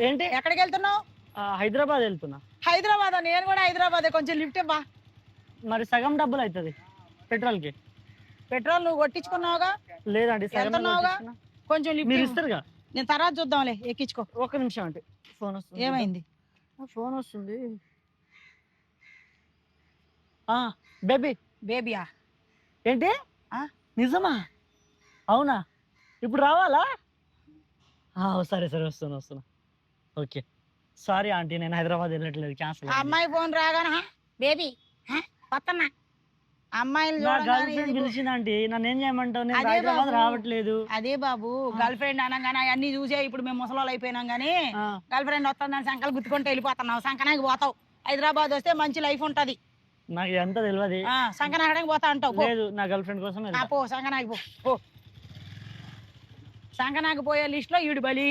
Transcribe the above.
ఏంటి? ఎక్కడికి వెళ్తున్నావు హైదరాబాద్ వెళ్తున్నా. హైదరాబాద్? నేను కూడా హైదరాబాద్. కొంచెం లిఫ్ట్ ఇవ్వా. మరి సగం డబ్బులు అవుతుంది పెట్రోల్కి పెట్రోల్ నువ్వు కొట్టించుకున్నావుగా? లేదండి సగం. కొంచెం లిఫ్ట్ మీరు ఇవ్వు. ఇస్తారుగా? నేను తర్వాత చూద్దాంలే ఎక్కించుకో. ఒక నిమిషం అంటే ఫోన్ వస్తుంది. ఏమైంది? ఫోన్ వస్తుంది. ఆ బేబీ. బేబీయా? ఏంటి? ఆ? నిజమా? అవునా? ఇప్పుడు రావాలా? ఆ, సరే సరే వస్తున్నా వస్తున్నా. ఓకే. సారీ ఆంటీ నేను హైదరాబాద్ వెళ్ళట్లేదు క్యాన్సిల్ అమ్మాయి ఫోన్ రాగానే బేబీ వస్తున్నా అమ్మాయిలు నా గర్ల్ ఫ్రెండ్ నన్ను ఏం చేయమంటావు? నేను అదే హైదరాబాద్ బాబు. రావట్లేదు. అదే బాబు గర్ల్ ఫ్రెండ్ అనగానే అన్ని చూసే ఇప్పుడు మేము ముసలోళ్ళు అయిపోయినాం కానీ గర్ల్ ఫ్రెండ్ వస్తుందని సంకలు గుర్తుకుంటూ వెళ్ళిపోతున్నావు సంకనానికి పోతావు. హైదరాబాద్ వస్తే మంచి లైఫ్ ఉంటది. నాకు ఎంత తెలియదు ఆ సంకనాగడానికి పోతా అంటావు పో. లేదు నా గర్ల్ ఫ్రెండ్ కోసం ఆ, వెళ్తా. పో సంకనాకి పో పో. సంకనాకి పోయే లిస్ట్లో ఈడు బలి.